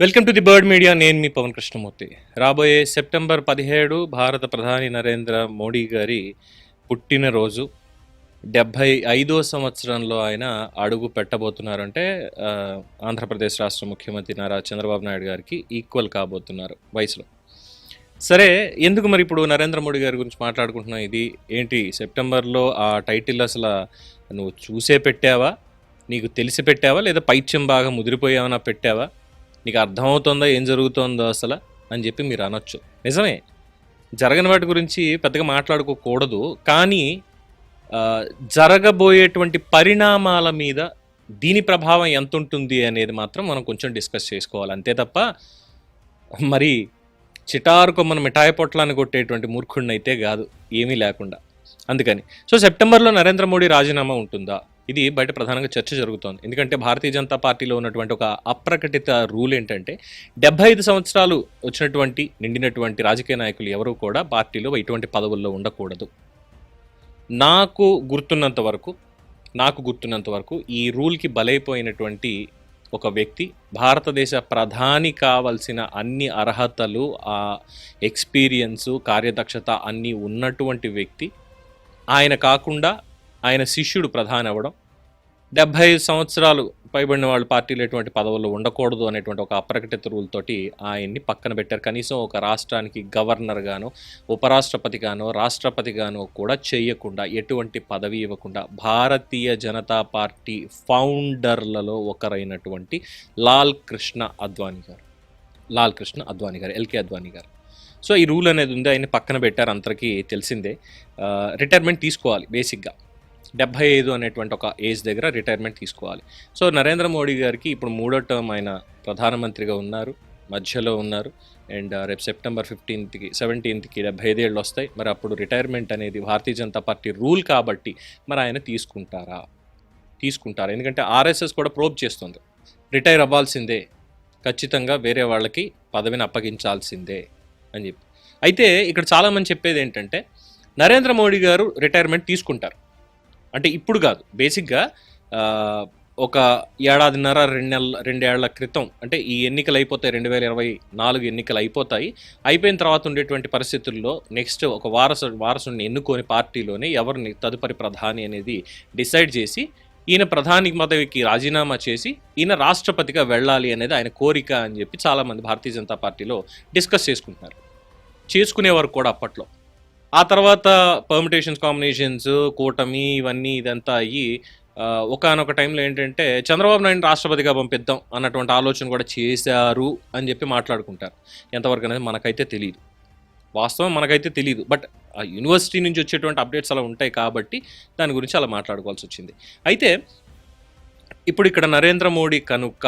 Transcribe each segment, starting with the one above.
Welcome to the bird media. నేను మీ పవన్ కృష్ణమూర్తి. రాబోయే సెప్టెంబర్ పదిహేడు భారత ప్రధాని నరేంద్ర మోడీ గారి పుట్టినరోజు. డెబ్భై ఐదో సంవత్సరంలో ఆయన అడుగు పెట్టబోతున్నారంటే ఆంధ్రప్రదేశ్ రాష్ట్ర ముఖ్యమంత్రి నారా చంద్రబాబు నాయుడు గారికి ఈక్వల్ కాబోతున్నారు వయసులో. సరే ఎందుకు మరి ఇప్పుడు నరేంద్ర మోడీ గారి గురించి మాట్లాడుకుంటున్నాం ఇది? ఏంటి సెప్టెంబర్లో ఆ టైటిల్ అసలు నువ్వు చూసే పెట్టావా? నీకు తెలిసి పెట్టావా? లేదా పైత్యం బాగా ముదిరిపోయావనా పెట్టావా? నీకు అర్థమవుతుందో ఏం జరుగుతుందో అసలు అని చెప్పి మీరు అనొచ్చు. నిజమే. జరగని వాటి గురించి పెద్దగా మాట్లాడుకోకూడదు. కానీ జరగబోయేటువంటి పరిణామాల మీద దీని ప్రభావం ఎంత ఉంటుంది అనేది మాత్రం మనం కొంచెం డిస్కస్ చేసుకోవాలి. అంతే తప్ప మరి చిటారుకు మన మిఠాయి పొట్లాన్ని కొట్టేటువంటి మూర్ఖుడిని అయితే కాదు ఏమీ లేకుండా. అందుకని. సో సెప్టెంబర్లో నరేంద్ర మోడీ రాజీనామా ఉంటుందా? ఇది బయట ప్రధానంగా చర్చ జరుగుతోంది. ఎందుకంటే భారతీయ జనతా పార్టీలో ఉన్నటువంటి ఒక అప్రకటిత రూల్ ఏంటంటే డెబ్బై ఐదు సంవత్సరాలు వచ్చినటువంటి నిండినటువంటి రాజకీయ నాయకులు ఎవరు కూడా పార్టీలో ఇటువంటి పదవుల్లో ఉండకూడదు. నాకు గుర్తున్నంత వరకు నాకు గుర్తున్నంత వరకు ఈ రూల్కి బలైపోయినటువంటి ఒక వ్యక్తి భారతదేశ ప్రధాని కావలసిన అన్ని అర్హతలు ఆ ఎక్స్పీరియన్సు కార్యదక్షత అన్నీ ఉన్నటువంటి వ్యక్తి. ఆయన కాకుండా ఆయన శిష్యుడు ప్రధాని అవ్వడం డెబ్భై ఐదు సంవత్సరాలు పైబడిన వాళ్ళు పార్టీలో ఎటువంటి పదవులు ఉండకూడదు అనేటువంటి ఒక అప్రకటిత రూల్ తోటి ఆయన్ని పక్కన పెట్టారు. కనీసం ఒక రాష్ట్రానికి గవర్నర్ గానో రాష్ట్రపతిగానో రాష్ట్రపతి కూడా చేయకుండా ఎటువంటి పదవి ఇవ్వకుండా భారతీయ జనతా పార్టీ ఫౌండర్లలో ఒకరైనటువంటి లాల్ కృష్ణ అద్వానీ గారు. లాల్ కృష్ణ అద్వానీ గారు ఎల్కే అద్వానీ గారు. సో ఈ రూల్ అనేది ఉంది. ఆయన పక్కన పెట్టారు. అందరికీ తెలిసిందే. రిటైర్మెంట్ తీసుకోవాలి బేసిక్గా. డెబ్భై ఐదు అనేటువంటి ఒక ఏజ్ దగ్గర రిటైర్మెంట్ తీసుకోవాలి. సో నరేంద్ర మోడీ గారికి ఇప్పుడు మూడో టర్మ్ ఆయన ప్రధానమంత్రిగా ఉన్నారు మధ్యలో ఉన్నారు. అండ్ రేపు సెప్టెంబర్ ఫిఫ్టీన్త్కి సెవెంటీన్త్కి డెబ్బై ఐదేళ్ళు వస్తాయి. మరి అప్పుడు రిటైర్మెంట్ అనేది భారతీయ జనతా పార్టీ రూల్ కాబట్టి మరి ఆయన తీసుకుంటారా? తీసుకుంటారా? ఎందుకంటే ఆర్ఎస్ఎస్ కూడా ప్రోబ్ చేస్తుంది. రిటైర్ అవ్వాల్సిందే. ఖచ్చితంగా వేరే వాళ్ళకి పదవిని అప్పగించాల్సిందే అని చెప్పి. అయితే ఇక్కడ చాలామంది చెప్పేది ఏంటంటే నరేంద్ర మోడీ గారు రిటైర్మెంట్ తీసుకుంటారు. అంటే ఇప్పుడు కాదు. బేసిక్గా ఒక ఏడాదిన్నర రెండు నెలల రెండేళ్ళ క్రితం అంటే ఈ ఎన్నికలు అయిపోతాయి రెండు వేల ఇరవై నాలుగు ఎన్నికలు అయిపోతాయి అయిపోయిన తర్వాత ఉండేటువంటి పరిస్థితుల్లో నెక్స్ట్ ఒక వారసు వారసుని ఎన్నుకొని పార్టీలోనే ఎవరిని తదుపరి ప్రధాని అనేది డిసైడ్ చేసి ఈయన ప్రధాని పదవికి రాజీనామా చేసి ఈయన రాష్ట్రపతిగా వెళ్ళాలి అనేది ఆయన కోరిక అని చెప్పి చాలామంది భారతీయ జనతా పార్టీలో డిస్కస్ చేసుకుంటున్నారు. చేసుకునేవారు కూడా అప్పట్లో. ఆ తర్వాత పర్మిటేషన్స్ కాంబినేషన్స్ కూటమి ఇవన్నీ ఇదంతా అయ్యి ఒకనొక టైంలో ఏంటంటే చంద్రబాబు నాయుడు రాష్ట్రపతిగా పంపిద్దాం అన్నటువంటి ఆలోచన కూడా చేశారు అని చెప్పి మాట్లాడుకుంటారు. ఎంతవరకు అనేది మనకైతే తెలియదు వాస్తవం మనకైతే తెలియదు బట్ ఆ యూనివర్సిటీ నుంచి వచ్చేటువంటి అప్డేట్స్ అలా ఉంటాయి కాబట్టి దాని గురించి అలా మాట్లాడుకోవాల్సి వచ్చింది. అయితే ఇప్పుడు ఇక్కడ నరేంద్ర మోడీ కనుక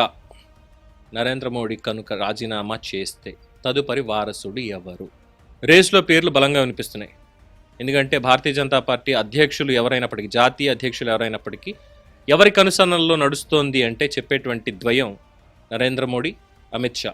నరేంద్ర మోడీ కనుక రాజీనామా చేస్తే తదుపరి వారసుడు ఎవరు? రేస్లో పేర్లు బలంగా వినిపిస్తున్నాయి. ఎందుకంటే భారతీయ జనతా పార్టీ అధ్యక్షులు ఎవరైనప్పటికీ జాతీయ అధ్యక్షులు ఎవరైనప్పటికీ ఎవరి కనుసన్నల్లో నడుస్తోంది అంటే చెప్పేటువంటి ద్వయం నరేంద్ర మోడీ అమిత్ షా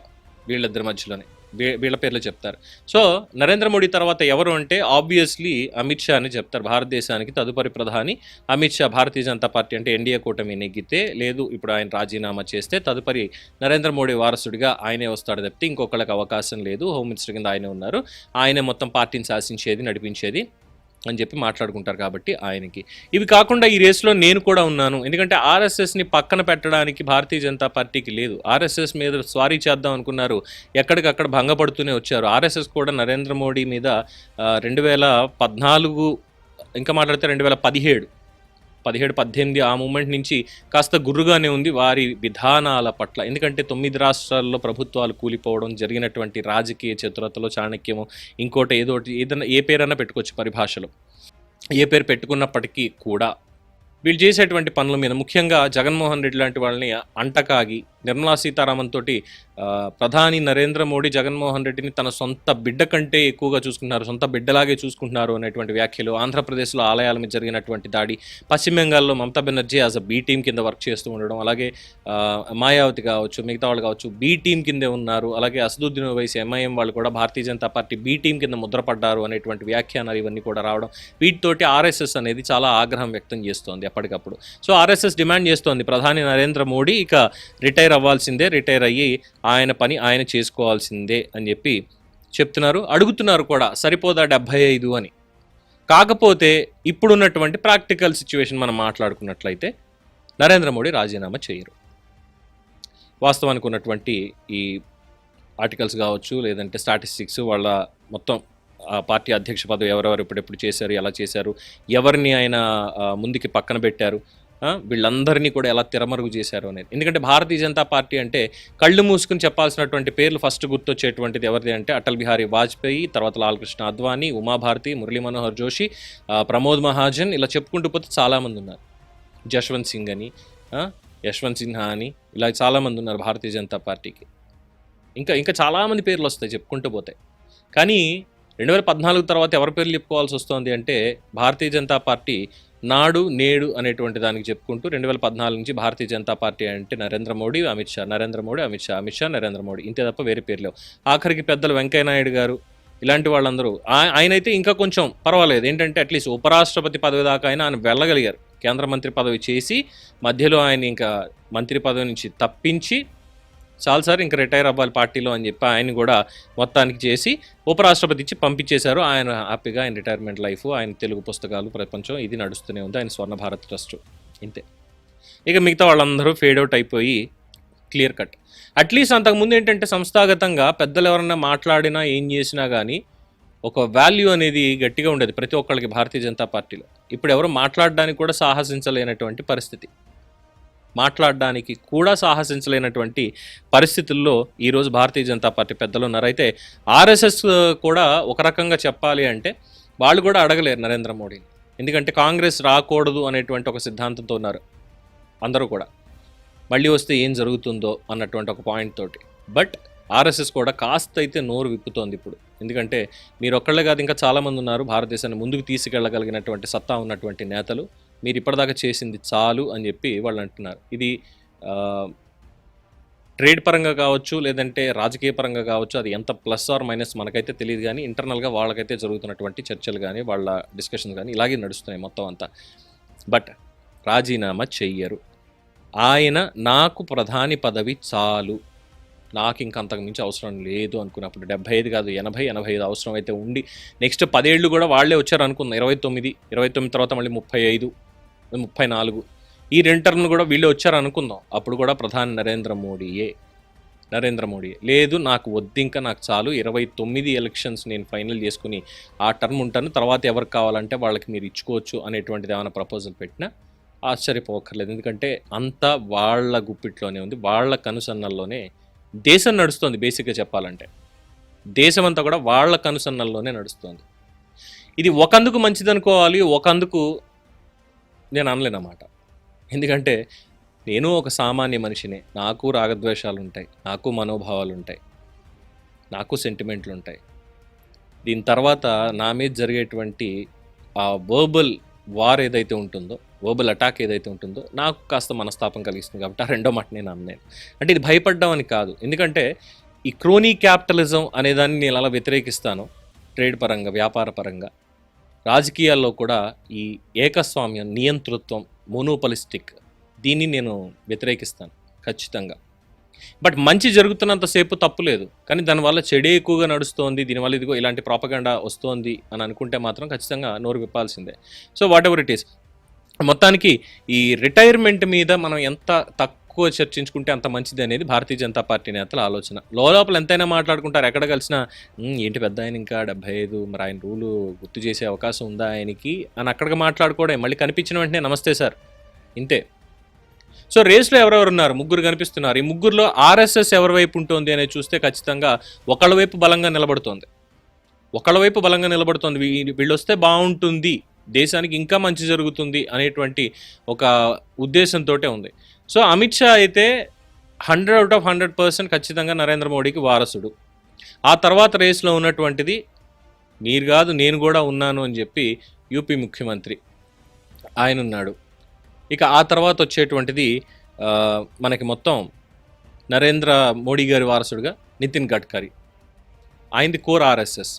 వీళ్ళిద్దరి మధ్యలోనే. వీళ్ళ పేర్లు చెప్తారు. సో నరేంద్ర మోడీ తర్వాత ఎవరు అంటే ఆబ్వియస్లీ అమిత్ షా అని చెప్తారు. భారతదేశానికి తదుపరి ప్రధాని అమిత్ షా భారతీయ జనతా పార్టీ అంటే ఎన్డీఏ కూటమి నెగ్గితే లేదు ఇప్పుడు ఆయన రాజీనామా చేస్తే తదుపరి నరేంద్ర మోడీ వారసుడిగా ఆయనే వస్తాడు తప్పితే ఇంకొకళ్ళకి అవకాశం లేదు. హోమ్ మినిస్టర్ కింద ఆయనే ఉన్నారు. ఆయనే మొత్తం పార్టీని శాసించేది నడిపించేది. అని చెప్పి మాట్లాడుకుంటారు కాబట్టి ఆయనకి. ఇవి కాకుండా ఈ రేస్లో నేను కూడా ఉన్నాను. ఎందుకంటే ఆర్ఎస్ఎస్ని పక్కన పెట్టడానికి భారతీయ జనతా పార్టీకి లేదు. ఆర్ఎస్ఎస్ మీద స్వారీ చేద్దాం అనుకున్నారు. ఎక్కడికక్కడ భంగపడుతూనే వచ్చారు. ఆర్ఎస్ఎస్ కూడా నరేంద్ర మోడీ మీద రెండు వేల పద్నాలుగు ఇంకా మాట్లాడితే రెండు వేల పదిహేడు. పదిహేడు పద్దెనిమిది ఆ మూమెంట్ నుంచి కాస్త గుర్రుగానే ఉంది వారి విధానాల పట్ల. ఎందుకంటే తొమ్మిది రాష్ట్రాల్లో ప్రభుత్వాలు కూలిపోవడం జరిగినటువంటి రాజకీయ చతురతలో చాణక్యము ఇంకోటి ఏదో ఏదైనా ఏ పేరైనా పెట్టుకోవచ్చు పరిభాషలో. ఏ పేరు పెట్టుకున్నప్పటికీ కూడా వీళ్ళు చేసేటువంటి పనుల మీద ముఖ్యంగా జగన్మోహన్ రెడ్డి లాంటి వాళ్ళని అంటకాగి నిర్మలా సీతారామన్ తోటి ప్రధాని నరేంద్ర మోడీ జగన్మోహన్ రెడ్డిని తన సొంత బిడ్డ కంటే ఎక్కువగా చూసుకుంటున్నారు సొంత బిడ్డలాగే చూసుకుంటున్నారు అనేటువంటి వ్యాఖ్యలు ఆంధ్రప్రదేశ్లో ఆలయాల మీద జరిగినటువంటి దాడి పశ్చిమ బెంగాల్లో Mamata Banerjee as a B team కింద వర్క్ చేస్తూ ఉండడం అలాగే మాయావతి కావచ్చు మిగతా వాళ్ళు కావచ్చు బీ టీం కిందే ఉన్నారు అలాగే అసదుద్దీన్ వైస్ ఎంఐఎం వాళ్ళు కూడా Bharatiya Janata party B team కింద ముద్రపడ్డారు అనేటువంటి వ్యాఖ్యానాలు ఇవన్నీ కూడా రావడం వీటితోటి ఆర్ఎస్ఎస్ అనేది చాలా ఆగ్రహం వ్యక్తం చేస్తోంది ఎప్పటికప్పుడు. సో ఆర్ఎస్ఎస్ డిమాండ్ చేస్తోంది ప్రధాని నరేంద్ర మోడీ ఇక రిటైర్ అవ్వాల్సిందే రిటైర్ అయ్యి ఆయన పని ఆయన చేసుకోవాల్సిందే అని చెప్పి చెప్తున్నారు. అడుగుతున్నారు కూడా సరిపోదా డెబ్భై ఐదు అని. కాకపోతే ఇప్పుడున్నటువంటి ప్రాక్టికల్ సిచ్యువేషన్ మనం మాట్లాడుకున్నట్లయితే నరేంద్ర మోడీ రాజీనామా చేయరు. వాస్తవానికి ఉన్నటువంటి ఈ ఆర్టికల్స్ కావచ్చు లేదంటే స్టాటిస్టిక్స్ వాళ్ళ మొత్తం పార్టీ అధ్యక్ష పదవి ఎవరెవరు ఇప్పుడెప్పుడు చేశారు ఎలా చేశారు ఎవరిని ఆయన ముందుకి పక్కన పెట్టారు వీళ్ళందరినీ కూడా ఎలా తిరమరుగు చేశారు అనేది. ఎందుకంటే భారతీయ జనతా పార్టీ అంటే కళ్ళు మూసుకుని చెప్పాల్సినటువంటి పేర్లు ఫస్ట్ గుర్తొచ్చేటువంటిది ఎవరిది అంటే అటల్ బిహారీ వాజ్పేయి తర్వాత లాల్కృష్ణ అద్వానీ ఉమాభారతి మురళీ మనోహర్ జోషి ప్రమోద్ మహాజన్ ఇలా చెప్పుకుంటూ పోతే చాలామంది ఉన్నారు. జశ్వంత్ సింగ్ అని యశ్వంత్ సిన్హా అని ఇలా చాలామంది ఉన్నారు భారతీయ జనతా పార్టీకి. ఇంకా ఇంకా చాలామంది పేర్లు వస్తాయి చెప్పుకుంటూ పోతే. కానీ రెండు వేల పద్నాలుగు తర్వాత ఎవరి పేర్లు చెప్పుకోవాల్సి వస్తుంది అంటే భారతీయ జనతా పార్టీ నాడు నేడు అనేటువంటి దానికి చెప్పుకుంటూ రెండు వేల పద్నాలుగు నుంచి భారతీయ జనతా పార్టీ అంటే నరేంద్ర మోడీ అమిత్ షా. నరేంద్ర మోడీ అమిత్ షా. అమిత్ షా నరేంద్ర మోడీ. ఇంతే తప్ప వేరే పేరు లేవు. ఆఖరికి పెద్దలు వెంకయ్యనాయుడు గారు ఇలాంటి వాళ్ళందరూ. ఆ- ఆయన అయితే ఇంకా కొంచెం పర్వాలేదు. ఏంటంటే అట్లీస్ట్ ఉపరాష్ట్రపతి పదవి దాకా అయినా ఆయన వెళ్ళగలిగారు. కేంద్ర మంత్రి పదవి చేసి మధ్యలో ఆయన ఇంకా మంత్రి పదవి నుంచి తప్పించి చాలు సార్ ఇంకా రిటైర్ అవ్వాలి పార్టీలో అని చెప్పి ఆయన కూడా మొత్తానికి చేసి ఉపరాష్ట్రపతి ఇచ్చి పంపించేశారు. ఆయన హ్యాపీగా ఆయన రిటైర్మెంట్ లైఫ్ ఆయన తెలుగు పుస్తకాలు ప్రపంచం ఇది నడుస్తూనే ఉంది. ఆయన స్వర్ణ భారత్ ట్రస్ట్. ఇంతే. ఇక మిగతా వాళ్ళందరూ ఫేడ్ అవుట్ అయిపోయి క్లియర్ కట్. అట్లీస్ట్ అంతకుముందు ఏంటంటే సంస్థాగతంగా పెద్దలు ఎవరన్నా మాట్లాడినా ఏం చేసినా కానీ ఒక వాల్యూ అనేది గట్టిగా ఉండేది ప్రతి ఒక్కళ్ళకి భారతీయ జనతా పార్టీలో. ఇప్పుడు ఎవరు మాట్లాడడానికి కూడా సాహసించలేనటువంటి పరిస్థితి. మాట్లాడడానికి కూడా సాహసించలేనటువంటి పరిస్థితుల్లో ఈరోజు భారతీయ జనతా పార్టీ పెద్దలు ఉన్నారు. అయితే ఆర్ఎస్ఎస్ కూడా ఒక రకంగా చెప్పాలి అంటే వాళ్ళు కూడా అడగలేరు నరేంద్ర మోడీని. ఎందుకంటే కాంగ్రెస్ రాకూడదు అనేటువంటి ఒక సిద్ధాంతంతో ఉన్నారు అందరూ కూడా. మళ్ళీ వస్తే ఏం జరుగుతుందో అన్నటువంటి ఒక పాయింట్ తోటి. బట్ ఆర్ఎస్ఎస్ కూడా కాస్త అయితే నోరు విప్పుతోంది ఇప్పుడు. ఎందుకంటే మీరు ఒక్కళ్ళే కాదు ఇంకా చాలామంది ఉన్నారు. భారతదేశాన్ని ముందుకు తీసుకెళ్ళగలిగినటువంటి సత్తా ఉన్నటువంటి నేతలు. మీరు ఇప్పటిదాకా చేసింది చాలు అని చెప్పి వాళ్ళు అంటున్నారు. ఇది ట్రేడ్ పరంగా కావచ్చు లేదంటే రాజకీయ పరంగా కావచ్చు అది ఎంత ప్లస్ ఆర్ మైనస్ మనకైతే తెలియదు కానీ ఇంటర్నల్గా వాళ్ళకైతే జరుగుతున్నటువంటి చర్చలు కానీ వాళ్ళ డిస్కషన్స్ కానీ ఇలాగే నడుస్తున్నాయి మొత్తం అంతా. బట్ రాజీనామా చెయ్యరు. ఆయన నాకు ప్రధాని పదవి చాలు. నాకు ఇంక అంతకుమించి అవసరం లేదు అనుకున్నప్పుడు డెబ్బై ఐదు కాదు ఎనభై ఎనభై ఐదు అవసరం అయితే ఉండి నెక్స్ట్ పదేళ్ళు కూడా వాళ్ళే వచ్చారు అనుకున్నాను ఇరవై తొమ్మిది ఇరవై తొమ్మిది తర్వాత మళ్ళీ ముప్పై ఐదు ముప్పై నాలుగు. ఈ రెండు టర్మ్లు కూడా వీళ్ళు వచ్చారు అనుకుందాం అప్పుడు కూడా ప్రధాని నరేంద్ర మోడీయే. నరేంద్ర మోడీ లేదు నాకు వద్దు నాకు చాలు. ఇరవై తొమ్మిది ఎలక్షన్స్ నేను ఫైనల్ చేసుకుని ఆ టర్మ్ ఉంటాను. తర్వాత ఎవరికి కావాలంటే వాళ్ళకి మీరు ఇచ్చుకోవచ్చు అనేటువంటిది ఏమైనా ప్రపోజల్ పెట్టినా ఆశ్చర్యపోకర్లేదు. ఎందుకంటే అంతా వాళ్ళ గుప్పిట్లోనే ఉంది. వాళ్ళ కనుసన్నల్లోనే దేశం నడుస్తుంది బేసిక్గా చెప్పాలంటే. దేశం అంతా కూడా వాళ్ళ కనుసన్నల్లోనే నడుస్తుంది. ఇది ఒకందుకు మంచిదనుకోవాలి ఒకందుకు నేను అనలేనమాట. ఎందుకంటే నేను ఒక సామాన్య మనిషినే. నాకు రాగద్వేషాలు ఉంటాయి నాకు మనోభావాలు ఉంటాయి నాకు సెంటిమెంట్లు ఉంటాయి దీని తర్వాత నా మీద జరిగేటువంటి ఆ వర్బల్ వార్ ఏదైతే ఉంటుందో వర్బల్ అటాక్ ఏదైతే ఉంటుందో నాకు కాస్త మనస్తాపం కలిగిస్తుంది కాబట్టి ఆ రెండో మాట నేను అన్నాను అంటే ఇది భయపడ్డం అని కాదు. ఎందుకంటే ఈ క్రోనీ క్యాపిటలిజం అనేదాన్ని నేను అలా వ్యతిరేకిస్తాను ట్రేడ్ పరంగా వ్యాపార పరంగా రాజకీయాల్లో కూడా ఈ ఏకస్వామ్యం నియంతృత్వం మోనోపలిస్టిక్ దీన్ని నేను వ్యతిరేకిస్తాను ఖచ్చితంగా. బట్ మంచి జరుగుతున్నంతసేపు తప్పులేదు కానీ దానివల్ల చెడే ఎక్కువగా నడుస్తోంది దీనివల్ల ఇదిగో ఇలాంటి ప్రాపగండా వస్తోంది అని అనుకుంటే మాత్రం ఖచ్చితంగా నోరు విప్పాల్సిందే. So whatever it is మొత్తానికి ఈ రిటైర్మెంట్ మీద మనం ఎంత తక్కువ చర్చించుకుంటే అంత మంచిది అనేది భారతీయ జనతా పార్టీ నేతల ఆలోచన. లోపల ఎంతైనా మాట్లాడుకుంటారు ఎక్కడ కలిసినా ఏంటి పెద్ద ఆయన ఇంకా డెబ్బై ఐదు మరి ఆయన రూలు గుర్తు చేసే అవకాశం ఉందా ఆయనకి? అని అక్కడికి మాట్లాడుకోవడం మళ్ళీ కనిపించిన వెంటనే నమస్తే సార్ ఇంతే. సో రేస్లో ఎవరెవరు ఉన్నారు? ముగ్గురు కనిపిస్తున్నారు. ఈ ముగ్గురులో ఆర్ఎస్ఎస్ ఎవరి వైపు ఉంటుంది అనేది చూస్తే ఖచ్చితంగా ఒకళ్ళ వైపు బలంగా నిలబడుతోంది. ఒకళ్ళ వైపు బలంగా నిలబడుతోంది. వీ- వీళ్ళు వస్తే బాగుంటుంది. దేశానికి ఇంకా మంచి జరుగుతుంది అనేటువంటి ఒక ఉద్దేశంతో ఉంది. సో అమిత్ షా అయితే hundred out of hundred percent ఖచ్చితంగా నరేంద్ర మోడీకి వారసుడు. ఆ తర్వాత రేస్లో ఉన్నటువంటిది మీరు కాదు నేను కూడా ఉన్నాను అని చెప్పి యూపీ ముఖ్యమంత్రి ఆయన ఉన్నాడు ఇక ఆ తర్వాత వచ్చేటువంటిది మనకి మొత్తం నరేంద్ర మోడీ గారి వారసుడుగా నితిన్ గడ్కరీ. ఆయనది కోర్ ఆర్ఎస్ఎస్.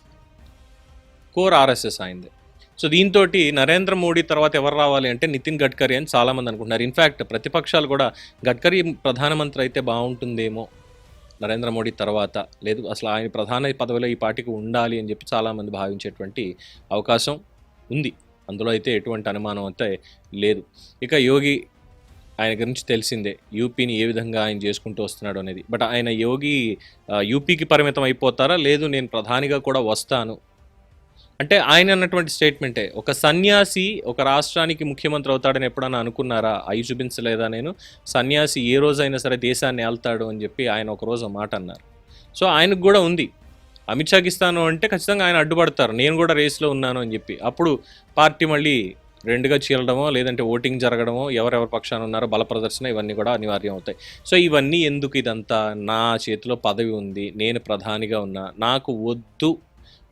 కోర్ ఆర్ఎస్ఎస్ ఆయనది. సో దీంతో నరేంద్ర మోడీ తర్వాత ఎవరు రావాలి అంటే నితిన్ గడ్కరీ అని చాలామంది అనుకుంటున్నారు. ఇన్ఫ్యాక్ట్ ప్రతిపక్షాలు కూడా గడ్కరీ ప్రధానమంత్రి అయితే బాగుంటుందేమో నరేంద్ర మోడీ తర్వాత. లేదు అసలు ఆయన ప్రధాన పదవిలో ఈ పార్టీకి ఉండాలి అని చెప్పి చాలామంది భావించేటువంటి అవకాశం ఉంది. అందులో అయితే ఎటువంటి అనుమానం అయితే లేదు. ఇక యోగి ఆయన గురించి తెలిసిందే యూపీని ఏ విధంగా ఆయన చేసుకుంటూ వస్తున్నాడు అనేది. బట్ ఆయన యోగి యూపీకి పరిమితం అయిపోతారా? లేదు నేను ప్రధానిగా కూడా వస్తాను. అంటే ఆయన అన్నటువంటి స్టేట్మెంటే ఒక సన్యాసి ఒక రాష్ట్రానికి ముఖ్యమంత్రి అవుతాడని ఎప్పుడన్నా అనుకున్నారా? అయి చూపించలేదా నేను? సన్యాసి ఏ రోజైనా సరే దేశాన్ని ఏళ్తాడు అని చెప్పి ఆయన ఒక రోజు మాట అన్నారు. సో ఆయనకు కూడా ఉంది. అమిత్ షాకి ఇస్తాను అంటే ఖచ్చితంగా ఆయన అడ్డుపడతారు. నేను కూడా రేస్లో ఉన్నాను అని చెప్పి. అప్పుడు పార్టీ మళ్ళీ రెండుగా చీలడమో లేదంటే ఓటింగ్ జరగడమో ఎవరెవరి పక్షాన ఉన్నారో బల ప్రదర్శన ఇవన్నీ కూడా అనివార్యం అవుతాయి సో ఇవన్నీ ఎందుకు ఇదంతా? నా చేతిలో పదవి ఉంది. నేను ప్రధానిగా ఉన్నా. నాకు వద్దు.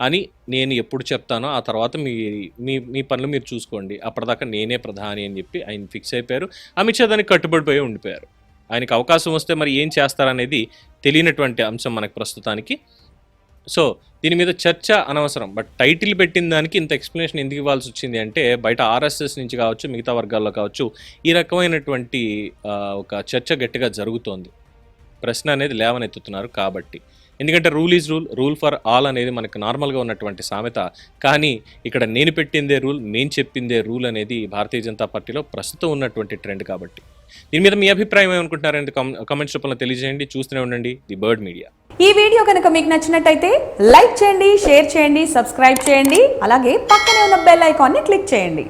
అని నేను ఎప్పుడు చెప్తానో ఆ తర్వాత మీ మీ మీ పనులు మీరు చూసుకోండి. అప్పటిదాకా నేనే ప్రధాని అని చెప్పి ఆయన ఫిక్స్ అయిపోయారు. అమిత్ షా దానికి కట్టుబడిపోయి ఉండిపోయారు. ఆయనకి అవకాశం వస్తే మరి ఏం చేస్తారనేది తెలియనటువంటి అంశం మనకు ప్రస్తుతానికి. సో దీని మీద చర్చ అనవసరం. బట్ టైటిల్ పెట్టిన దానికి ఇంత ఎక్స్ప్లెనేషన్ ఎందుకు ఇవ్వాల్సి వచ్చింది అంటే బయట ఆర్ఎస్ఎస్ నుంచి కావచ్చు మిగతా వర్గాల్లో కావచ్చు ఈ రకమైనటువంటి ఒక చర్చ గట్టిగా జరుగుతోంది. ప్రశ్న అనేది లేవనెత్తుతున్నారు కాబట్టి. ఎందుకంటే rule is rule rule for all అనేది మనకు నార్మల్గా ఉన్నటువంటి సామెత. కానీ ఇక్కడ నేను పెట్టిందే రూల్ నేను చెప్పిందే రూల్ అనేది భారతీయ జనతా పార్టీలో ప్రస్తుతం ఉన్నటువంటి ట్రెండ్ కాబట్టి. దీని మీద మీ అభిప్రాయం ఏమనుకుంటున్నారనేది కామెంట్స్ రూపంలో తెలియజేయండి. చూస్తూనే ఉండండి. ది బర్డ్ మీడియా ఈ వీడియో కనుక మీకు నచ్చినట్టయితే లైక్ చేయండి షేర్ చేయండి సబ్స్క్రైబ్ చేయండి. అలాగే పక్కనే ఉన్న బెల్ ఐకాన్ని క్లిక్ చేయండి.